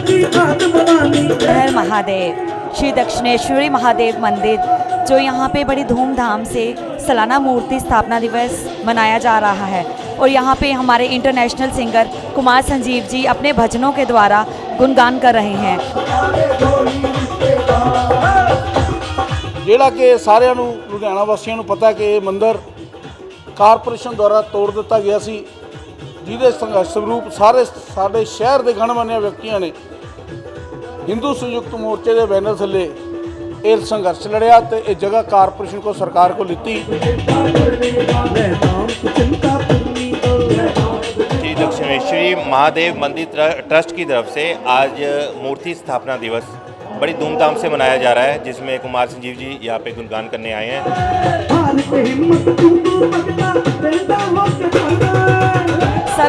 की खान बनानी हर महादेव श्री दक्षिणेश्वरी महादेव मंदिर जो यहाँ पे बड़ी धूमधाम से सालाना मूर्ति स्थापना दिवस मनाया जा रहा है और यहाँ पे हमारे इंटरनेशनल सिंगर कुमार संजीव जी अपने भजनों के द्वारा गुणगान कर रहे हैं ਜਿਹੜਾ ਕਿ ਸਾਰਿਆਂ ਨੂੰ ਲੁਧਿਆਣਾ ਵਾਸੀਆਂ ਨੂੰ ਪਤਾ ਕਿ ਇਹ ਮੰਦਿਰ ਕਾਰਪੋਰੇਸ਼ਨ ਦੁਆਰਾ ਤੋੜ ਦਿੱਤਾ ਗਿਆ ਸੀ ਜਿਹਦੇ ਸੰਘਰਸ਼ ਸਰੂਪ ਸਾਰੇ ਸਾਡੇ ਸ਼ਹਿਰ ਦੇ ਗਣਮਾਨਿਆ ਵਿਅਕਤੀਆਂ ਨੇ ਹਿੰਦੂ ਸੰਯੁਕਤ ਮੋਰਚੇ ਦੇ ਬੈਨਰ ਥੱਲੇ ਇਹ ਸੰਘਰਸ਼ ਲੜਿਆ ਤੇ ਇਹ ਜਗ੍ਹਾ ਕਾਰਪੋਰੇਸ਼ਨ ਕੋ ਸਰਕਾਰ ਕੋ ਲਿੱਤੀ मैं नाम की चिंता पूर्णी श्री दक्षिणेश्वरी महादेव मंदिर ट्र- ट्रस्ट की तरफ से आज मूर्ति स्थापना दिवस बड़ी धूमधाम से मनाया जा रहा है जिसमें कुमार संजीव जी यहाँ पे गुणगान करने आए हैं हार पे हिम्मत तू तू मगता बेटा हो के भागा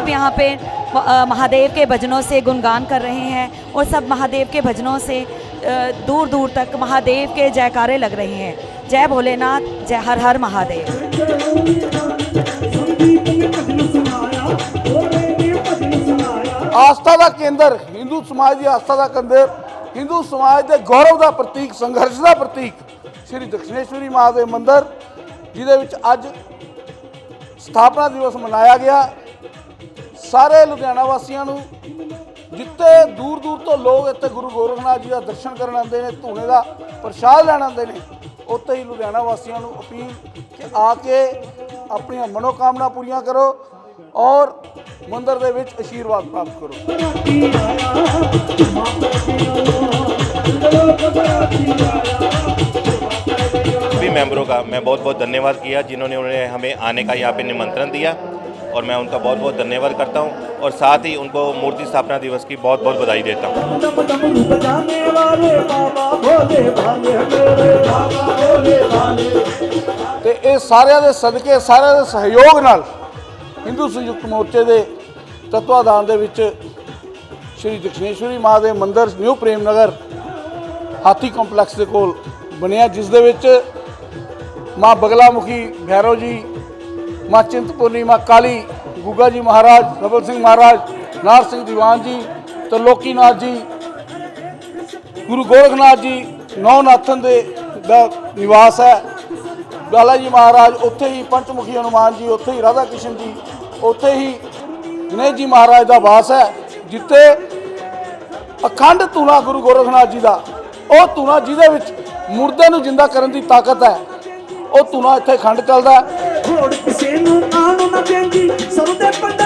सब यहाँ पे अ, महादेव के भजनों से गुणगान कर रहे हैं और सब महादेव के भजनों से अ, दूर दूर तक महादेव के जयकारे लग रहे हैं जय भोलेनाथ जय हर हर महादेव संगीत ने भजन सुनाया भोले ने भजन सुनाया ਆਸਥਾ ਦਾ ਕੇਂਦਰ ਹਿੰਦੂ ਸਮਾਜ ਦੀ ਆਸਥਾ ਦਾ ਕੇਂਦਰ ਹਿੰਦੂ ਸਮਾਜ ਦੇ ਗੌਰਵ ਦਾ ਪ੍ਰਤੀਕ ਸੰਘਰਸ਼ ਦਾ ਪ੍ਰਤੀਕ ਸ੍ਰੀ ਦਕਸ਼ਨੇਸ਼ਵਰੀ ਮਹਾਦੇਵ ਮੰਦਿਰ ਜਿਹਦੇ ਵਿੱਚ ਅੱਜ ਸਥਾਪਨਾ ਦਿਵਸ ਮਨਾਇਆ ਗਿਆ ਸਾਰੇ ਲੁਧਿਆਣਾ ਵਾਸੀਆਂ ਨੂੰ ਜਿੱਥੇ ਦੂਰ ਦੂਰ ਤੋਂ ਲੋਕ ਇੱਥੇ ਗੁਰੂ ਗੋਰਖਨਾਥ ਜੀ ਦਾ ਦਰਸ਼ਨ ਕਰਨ ਆਉਂਦੇ ਨੇ ਧੂਣੇ ਦਾ ਪ੍ਰਸ਼ਾਦ ਲੈਣ ਆਉਂਦੇ ਨੇ ਉੱਥੇ ਹੀ ਲੁਧਿਆਣਾ ਵਾਸੀਆਂ ਨੂੰ ਅਪੀਲ ਕਿ ਆ ਕੇ ਆਪਣੀਆਂ ਮਨੋਕਾਮਨਾ ਪੂਰੀਆਂ ਕਰੋ ਔਰ ਮੰਦਿਰ ਦੇ ਵਿੱਚ ਆਸ਼ੀਰਵਾਦ ਪ੍ਰਾਪਤ ਕਰੋ बराती आया माता की आया बराती आया सभी मेंबरों का मैं बहुत बहुत धन्यवाद किया जिन्होंने उन्हें हमें आने का यहाँ पे निमंत्रण दिया और मैं उनका बहुत बहुत धन्यवाद करता हूँ और साथ ही उनको मूर्ति स्थापना दिवस की बहुत बहुत बधाई देता हूँ डम डम बजाने वाले बाबा भोले भाले मेरे बाबा भोले भाले ਤੇ ਇਹ ਸਾਰਿਆਂ ਦੇ ਸਦਕੇ ਸਾਰਿਆਂ ਦੇ ਸਹਿਯੋਗ ਨਾਲ ਹਿੰਦੂ ਸੰਯੁਕਤ ਮੋਰਚੇ ਦੇ ਤਤਵਾਧਾਨ ਦੇ ਵਿੱਚ ਸ਼੍ਰੀ ਦਕਸ਼ਨੇਸ਼ਵਰੀ ਮਹਾਦੇਵ ਮੰਦਿਰ ਨਿਊ ਪ੍ਰੇਮ ਨਗਰ ਹਾਥੀ ਕੰਪਲੈਕਸ ਦੇ ਕੋਲ ਬਣਿਆ ਜਿਸ ਦੇ ਵਿੱਚ ਮਾਂ ਬਗਲਾਮੁਖੀ ਭੈਰੋ ਜੀ ਮਾਂ ਚਿੰਤਪੁਰਨੀ ਮਾਂ ਕਾਲੀ, ਗੁੱਗਾ ਜੀ ਮਹਾਰਾਜ ਰਬਲ ਸਿੰਘ ਮਹਾਰਾਜ, ਨਾਰ ਸਿੰਘ ਦੀਵਾਨ ਜੀ, ਤਰਲੋਕੀਨਾਥ ਜੀ, ਗੁਰੂ ਗੋਰਖਨਾਥ ਜੀ, ਨੌਨਾਥਨ ਦੇ ਦਾ ਨਿਵਾਸ ਹੈ। ਲਾਲਾ ਜੀ ਮਹਾਰਾਜ ਉੱਥੇ ਹੀ ਪੰਚਮੁਖੀ ਹਨੂਮਾਨ ਜੀ, ਉੱਥੇ ਹੀ ਰਾਧਾ ਕ੍ਰਿਸ਼ਨ ਜੀ, ਉੱਥੇ ਹੀ ਗਣੇਸ਼ ਜੀ ਮਹਾਰਾਜ ਦਾ ਵਾਸ ਹੈ, ਜਿੱਥੇ ਅਖੰਡ ਧੂਣਾ ਗੁਰੂ ਗੋਰਖਨਾਥ ਜੀ ਦਾ, ਉਹ ਧੂਣਾ ਜਿਹਦੇ ਵਿੱਚ ਮੁਰਦੇ ਨੂੰ ਜਿੰਦਾ ਕਰਨ ਦੀ ਤਾਕਤ ਹੈ, ਉਹ ਧੂਣਾ ਇੱਥੇ ਖੰਡ ਚੱਲਦਾ ਹੈ ਕਿਸੇ ਨੂੰ ਆਣ ਨਾ ਦੇਂਦੀ ਸਭ ਦੇ ਭੰਡਾਰੇ